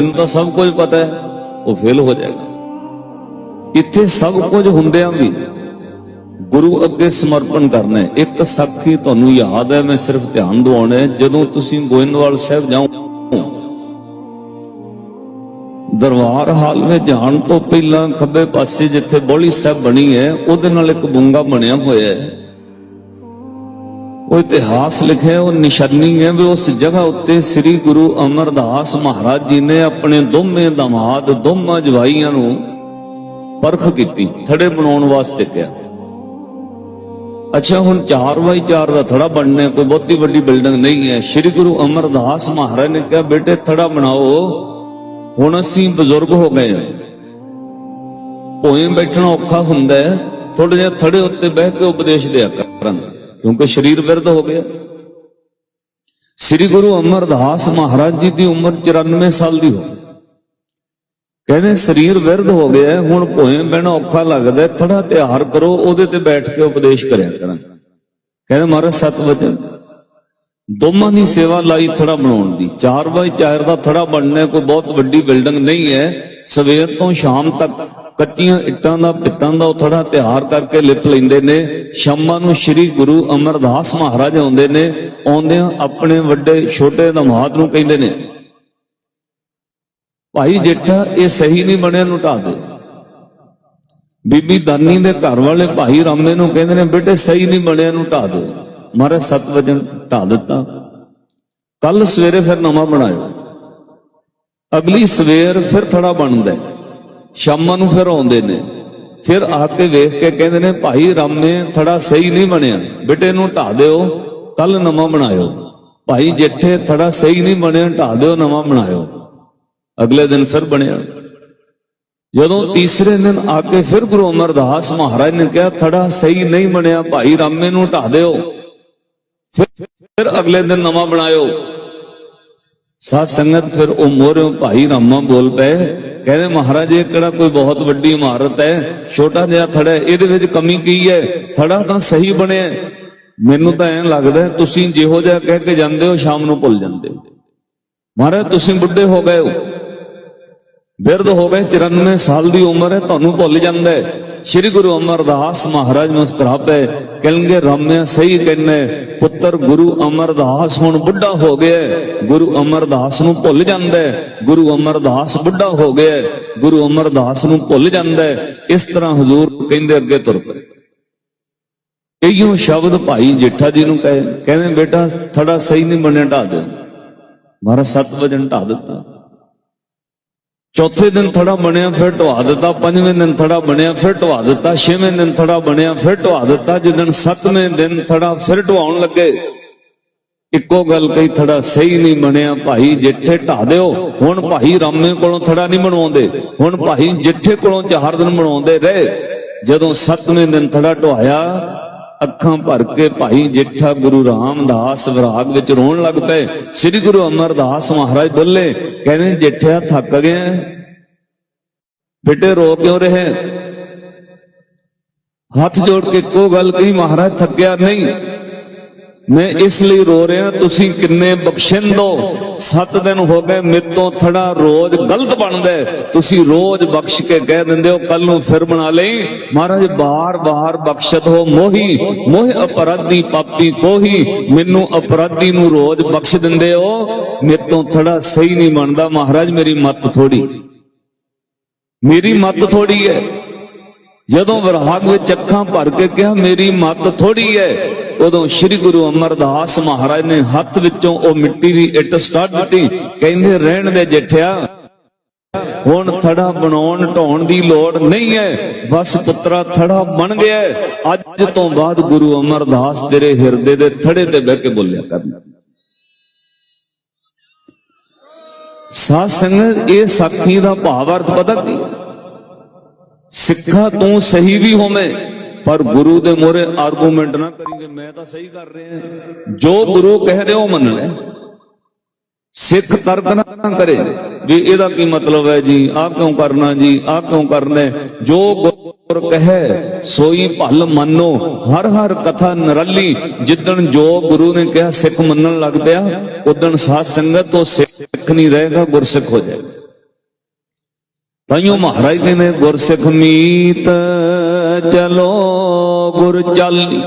ਮੈਨੂੰ ਤਾਂ ਸਭ ਕੁਝ ਪਤਾ ਹੈ, ਉਹ ਫੇਲ ਹੋ ਜਾਏਗਾ। ਇੱਥੇ ਸਭ ਕੁਝ ਹੁੰਦਿਆਂ ਵੀ ਗੁਰੂ ਅੱਗੇ ਸਮਰਪਣ ਕਰਨਾ ਇੱਕ ਸਾਖੀ ਤੁਹਾਨੂੰ ਯਾਦ ਹੈ, ਮੈਂ ਸਿਰਫ ਧਿਆਨ ਦਿਵਾਉਣਾ ਜਦੋਂ ਤੁਸੀਂ ਗੋਇੰਦਵਾਲ ਸਾਹਿਬ ਜਾਓ, ਦਰਬਾਰ ਹਾਲ ਵਿੱਚ ਜਾਣ ਤੋਂ ਪਹਿਲਾਂ ਖੱਬੇ ਪਾਸੇ ਜਿੱਥੇ ਬੋਲੀ ਸਾਹਿਬ ਬਣੀ ਹੈ, ਉਹਦੇ ਨਾਲ ਇੱਕ ਬੁੰਗਾ ਬਣਿਆ ਹੋਇਆ ਹੈ। ਉਹ ਇਤਿਹਾਸ ਲਿਖਿਆ ਉਹ ਨਿਸ਼ਾਨੀ ਹੈ ਵੀ ਉਸ ਜਗ੍ਹਾ ਉੱਤੇ ਸ੍ਰੀ ਗੁਰੂ ਅਮਰਦਾਸ ਮਹਾਰਾਜ ਜੀ ਨੇ ਆਪਣੇ ਦੋਵੇਂ ਦਮਾਦ, ਦੋਵਾਂ ਜਵਾਈਆਂ ਨੂੰ ਪਰਖ ਕੀਤੀ, ਥੜੇ ਬਣਾਉਣ ਵਾਸਤੇ ਕਿਹਾ। ਅੱਛਾ, ਹੁਣ 4x4 ਦਾ ਥੜਾ ਬਣਨਾ, ਕੋਈ ਬਹੁਤੀ ਵੱਡੀ ਬਿਲਡਿੰਗ ਨਹੀਂ ਹੈ। ਸ੍ਰੀ ਗੁਰੂ ਅਮਰਦਾਸ ਮਹਾਰਾਜ ਨੇ ਕਿਹਾ, ਬੇਟੇ, ਥੜਾ ਬਣਾਓ। ਹੁਣ ਅਸੀਂ ਬਜ਼ੁਰਗ ਹੋ ਗਏ ਹਾਂ। ਭੋਏ ਬੈਠਣਾ ਔਖਾ ਹੁੰਦਾ ਥੋੜਾ ਜਿਹਾ ਥੜੇ ਉੱਤੇ ਬਹਿ ਕੇ ਉਪਦੇਸ਼ ਦਿਆ ਕਰਾਂਗੇ। ਕਿਉਂਕਿ ਸਰੀਰ ਵਿਰਧ ਹੋ ਗਿਆ। ਸ੍ਰੀ ਗੁਰੂ ਅਮਰਦਾਸ ਮਹਾਰਾਜ ਜੀ ਦੀ ਉਮਰ 94 ਸਾਲ ਦੀ ਹੋ ਗਈ। ਕਹਿੰਦੇ ਸਰੀਰ ਵਿਰਧ ਹੋ ਗਿਆ, ਹੁਣ ਭੋਏ ਬਹਿਣਾ ਔਖਾ ਲੱਗਦਾ ਥੜਾ ਤਿਆਰ ਕਰੋ, ਉਹਦੇ ਤੇ ਬੈਠ ਕੇ ਉਪਦੇਸ਼ ਕਰਿਆ ਕਰਾਂ। ਕਹਿੰਦੇ ਮਹਾਰਾਜ ਸਤ ਵਚਨ ਦੋਵਾਂ ਦੀ ਸੇਵਾ ਲਾਈ ਥੜਾ ਬਣਾਉਣ ਦੀ। 4 ਬਾਈ 4 ਦਾ ਥੜਾ ਬਣਨਾ, ਕੋਈ ਬਹੁਤ ਵੱਡੀ ਬਿਲਡਿੰਗ ਨਹੀਂ ਹੈ। ਸਵੇਰ ਤੋਂ ਸ਼ਾਮ ਤੱਕ ਕੱਚੀਆਂ ਇੱਟਾਂ ਦਾ, ਪਿੱਤਾਂ ਦਾ ਉਹ ਥੜਾ ਤਿਆਰ ਕਰਕੇ ਲਿਪ ਲੈਂਦੇ ਨੇ। ਸ਼ਾਮਾਂ ਨੂੰ ਸ੍ਰੀ ਗੁਰੂ ਅਮਰਦਾਸ ਮਹਾਰਾਜ ਆਉਂਦੇ ਨੇ। ਆਉਂਦਿਆਂ ਆਪਣੇ ਵੱਡੇ ਛੋਟੇ ਦਮਾਦ ਨੂੰ ਕਹਿੰਦੇ ਨੇ, ਭਾਈ ਜੇਠਾ, ਇਹ ਸਹੀ ਨਹੀਂ ਬਣਿਆ ਨੂੰ ਢਾ ਦੇ। ਬੀਬੀ ਦਾਨੀ ਦੇ ਘਰ ਵਾਲੇ ਭਾਈ ਰਾਮੇ ਨੂੰ ਕਹਿੰਦੇ ਨੇ, ਬੇਟੇ, ਸਹੀ ਨਹੀਂ ਬਣਿਆ ਨੂੰ ਢਾ ਦੇ। ਮਹਾਰਾਜ, ਸਤ ਵਜੇ ਢਾ ਦਿੱਤਾ। ਕੱਲ ਸਵੇਰੇ ਫਿਰ ਨਵਾਂ ਬਣਾਇਓ। ਅਗਲੀ ਸਵੇਰ ਫਿਰ ਥੜਾ ਬਣਦਾ ਹੈ। ਸ਼ਾਮਾਂ ਨੂੰ ਫਿਰ ਆਉਂਦੇ ਨੇ। ਫਿਰ ਆ ਕੇ ਵੇਖ ਕੇ ਕਹਿੰਦੇ ਨੇ, ਭਾਈ ਰਾਮੇ, ਥੜਾ ਸਹੀ ਨਹੀਂ ਬਣਿਆ। ਬੇਟੇ ਨੂੰ ਢਾ ਦਿਓ ਕੱਲ ਨਵਾਂ ਬਣਾਇਓ। ਭਾਈ ਜੇਠੇ, ਥੜਾ ਸਹੀ ਨਹੀਂ ਬਣਿਆ ਢਾ ਦਿਓ, ਨਵਾਂ ਬਣਾਇਓ। ਅਗਲੇ ਦਿਨ ਫਿਰ ਬਣਿਆ। ਜਦੋਂ ਤੀਸਰੇ ਦਿਨ ਆ ਕੇ ਫਿਰ ਗੁਰੂ ਅਮਰਦਾਸ ਮਹਾਰਾਜ ਨੇ ਕਿਹਾ, ਥੜਾ ਸਹੀ ਨਹੀਂ ਬਣਿਆ, ਭਾਈ ਰਾਮੇ ਨੂੰ ਢਾ ਦਿਓ। ਫਿਰ ਫਿਰ ਅਗਲੇ ਦਿਨ ਨਵਾਂ ਬਣਾਇਓ। ਸਾਧ ਸੰਗਤ ਫਿਰ ਉਹ ਮੋਰਿਓ ਭਾਈ ਰਾਮਾ ਬੋਲ ਪਏ। ਕਹਿੰਦੇ ਮਹਾਰਾਜ ਇਹ ਕਿਹੜਾ ਕੋਈ ਬਹੁਤ ਵੱਡੀ ਇਮਾਰਤ ਹੈ? ਛੋਟਾ ਜਿਹਾ ਥੜਾ ਹੈ, ਇਹਦੇ ਵਿੱਚ ਕਮੀ ਕੀ ਹੈ? ਥੜਾ ਤਾਂ ਸਹੀ ਬਣਿਆ ਮੈਨੂੰ ਤਾਂ ਐਂ ਲੱਗਦਾ ਤੁਸੀਂ ਜਿਹੋ ਜਿਹਾ ਕਹਿ ਕੇ ਜਾਂਦੇ ਹੋ ਸ਼ਾਮ ਨੂੰ ਭੁੱਲ ਜਾਂਦੇ ਹੋ। ਮਹਾਰਾਜ ਤੁਸੀਂ ਬੁੱਢੇ ਹੋ ਗਏ ਹੋ। ਬਿਰਧ ਹੋ ਗਏ 94 ਸਾਲ ਦੀ ਉਮਰ ਹੈ ਤੁਹਾਨੂੰ ਭੁੱਲ ਜਾਂਦਾ ਹੈ। ਸ੍ਰੀ ਗੁਰੂ ਅਮਰਦਾਸ ਮਹਾਰਾਜ ਮੁਸਕਰਾ ਕਹਿੰਗੇ ਰਾਮਿਆ, ਸਹੀ ਕਹਿੰਨੇ, ਪੁੱਤਰ ਗੁਰੂ ਅਮਰਦਾਸ ਹੁਣ ਬੁੱਢਾ ਹੋ ਗਿਆ ਗੁਰੂ ਅਮਰਦਾਸ ਨੂੰ ਭੁੱਲ ਜਾਂਦਾ ਗੁਰੂ ਅਮਰਦਾਸ ਬੁੱਢਾ ਹੋ ਗਿਆ ਗੁਰੂ ਅਮਰਦਾਸ ਨੂੰ ਭੁੱਲ ਜਾਂਦਾ ਇਸ ਤਰ੍ਹਾਂ ਹਜ਼ੂਰ ਕਹਿੰਦੇ ਅੱਗੇ ਤੁਰ ਪਏ। ਇਹੀਓ ਸ਼ਬਦ ਭਾਈ ਜੇਠਾ ਜੀ ਨੂੰ ਕਹੇ, ਕਹਿੰਦੇ, ਬੇਟਾ, ਥੜਾ ਸਹੀ ਨਹੀਂ ਬਣਿਆ ਢਾ ਦੇ। ਮਹਾਰਾਜ ਸੱਤ ਵਜਨ ਢਾ ਦਿੱਤਾ। ਚੌਥੇ ਦਿਨ ਥੜਾ ਬਣਿਆ, ਫਿਰ ਢਵਾ ਦਿੱਤਾ, ਪੰਜਵੇਂ ਦਿਨ ਥੜਾ ਬਣਿਆ, ਫਿਰ ਢਵਾ ਦਿੱਤਾ, ਛੇਵੇਂ ਦਿਨ ਥੜਾ ਬਣਿਆ, ਫਿਰ ਢਵਾ ਦਿੱਤਾ, ਜਿੱਦਣ ਸੱਤਵੇਂ ਦਿਨ ਥੜਾ ਫਿਰ ਢਵਾਉਣ ਲੱਗੇ। ਇੱਕੋ ਗੱਲ ਕਹੀ ਥੜਾ ਸਹੀ ਨਹੀਂ ਬਣਿਆ ਭਾਈ ਜਿੱਠੇ ਢਾ ਦਿਓ, ਹੁਣ ਭਾਈ ਰਾਮੇ ਕੋਲੋਂ ਥੜਾ ਨਹੀਂ ਬਣਵਾਉਂਦੇ, ਹੁਣ ਭਾਈ ਜਿੱਠੇ ਕੋਲੋਂ ਚਾਰ ਦਿਨ ਬਣਾਉਂਦੇ ਰਹੇ, ਜਦੋਂ ਸੱਤਵੇਂ ਦਿਨ ਥੜਾ ਢਵਾਇਆ ਅੱਖਾਂ ਭਰ ਕੇ ਭਾਈ ਜੇਠਾ ਗੁਰੂ ਰਾਮਦਾਸ ਵਿਰਾਗ ਵਿੱਚ ਰੋਣ ਲੱਗ ਪਏ। ਸ੍ਰੀ ਗੁਰੂ ਅਮਰਦਾਸ ਮਹਾਰਾਜ ਬੋਲੇ, ਕਹਿੰਦੇ, ਜੇਠਿਆ, ਥੱਕ ਗਿਆ ਬੇਟੇ, ਰੋ ਕਿਉਂ ਰਹੇ? ਹੱਥ ਜੋੜ ਕੇ ਇੱਕੋ ਗੱਲ ਕਹੀ, ਮਹਾਰਾਜ, ਥੱਕਿਆ ਨਹੀਂ। ਮੈਂ ਇਸ ਲਈ ਰੋ ਰਿਹਾ, ਤੁਸੀਂ ਕਿੰਨੇ ਬਖਸ਼ਿੰਦੋ 7 ਦਿਨ ਹੋ ਗਏ ਮੇਤੋਂ ਥੜਾ ਰੋਜ਼ ਗਲਤ ਬਣਦਾ ਤੁਸੀਂ ਰੋਜ਼ ਬਖਸ਼ ਕੇ ਕਹਿ ਦਿੰਦੇ ਹੋ ਕੱਲ ਨੂੰ ਫਿਰ ਬਣਾ ਲਈ। ਮਹਾਰਾਜ ਬਾਰ-ਬਾਰ ਬਖਸ਼ਤ ਹੋ ਮੋਹੀ। ਮੋਹ ਅਪਰਾਧੀ ਪਾਪੀ ਕੋਹੀ। ਮੈਨੂੰ ਅਪਰਾਧੀ ਨੂੰ ਰੋਜ਼ ਬਖਸ਼ ਦਿੰਦੇ ਹੋ। ਮੇਤੋਂ ਥੜਾ ਸਹੀ ਨਹੀਂ ਬਣਦਾ। ਮਹਾਰਾਜ, ਮੇਰੀ ਮੱਤ ਥੋੜੀ ਮੇਰੀ ਮੱਤ ਥੋੜੀ ਹੈ। ਜਦੋਂ ਵਿਰਾਗ ਵਿੱਚ ਅੱਖਾਂ ਭਰ ਕੇ ਕਿਹਾ, ਮੇਰੀ ਮੱਤ ਥੋੜੀ ਹੈ। ਉਦੋਂ ਸ੍ਰੀ ਗੁਰੂ ਅਮਰਦਾਸ ਮਹਾਰਾਜ ਨੇ ਹੱਥ ਵਿੱਚੋਂ ਉਹ ਮਿੱਟੀ ਦੀ ਇੱਟ ਸਟਾਰਟ ਦਿੱਤੀ। ਕਹਿੰਦੇ, ਰਹਿਣ ਦੇ ਜੱਠਿਆ, ਹੁਣ ਥੜਾ ਬਣਾਉਣ ਢਾਉਣ ਦੀ ਲੋੜ ਨਹੀਂ ਹੈ ਬਸ ਪੁੱਤਰਾ, ਥੜਾ ਬਣ ਗਿਆ ਅੱਜ ਤੋਂ ਬਾਅਦ ਗੁਰੂ ਅਮਰਦਾਸ ਤੇਰੇ ਹਿਰਦੇ ਦੇ ਥੜੇ ਤੇ ਬਹਿ ਕੇ ਬੋਲਿਆ ਕਰਨਾ। ਸਾਧ ਸੰਗਤ ਇਹ ਸਾਖੀ ਦਾ ਭਾਵ ਅਰਥ ਪਤਾ ਕੀ? ਸਿੱਖਾ ਤੂੰ ਸਹੀ ਵੀ ਹੋਵੇਂ ਪਰ ਗੁਰੂ ਦੇ ਮੋਰੇ ਆਰਗੂਮੈਂਟ ਨਾ ਕਰੀਂਗੇ, ਮੈਂ ਤਾਂ ਸਹੀ ਕਰ ਰਿਹਾ। ਜੋ ਗੁਰੂ ਕਹਿ ਉਹ ਮੰਨਣਾ ਹੈ। ਸਿੱਖ ਤਰਕ ਨਾ ਕਰੇ। ਵੀ ਇਹਦਾ ਕੀ ਮਤਲਬ ਹੈ ਜੀ? ਆਹ ਕਿਉਂ ਕਰਨਾ ਜੀ? ਆਹ ਕਿਉਂ ਕਰਨਾ ਜੋ ਗੁਰ ਕਹੇ, ਸੋਈ ਭਲ ਮੰਨੋ। ਹਰ ਹਰ ਕਥਾ ਨਰਲੀ। ਜਿੱਦਣ ਜੋ ਗੁਰੂ ਨੇ ਕਿਹਾ ਸਿੱਖ ਮੰਨਣ ਲੱਗ ਪਿਆ, ਉਦਣ ਸਾਧ ਸੰਗਤ ਤੋਂ ਸਿੱਖ ਨਹੀਂ ਰਹੇਗਾ, ਗੁਰਸਿੱਖ ਹੋ ਜਾਏਗਾ। ਤਾਈਓ ਮਹਾਰਾਜ ਕਹਿੰਦੇ ਗੁਰਸਿੱਖ ਮੀਤ ਚਲੋ ਗੁਰ ਚਾਲੀ।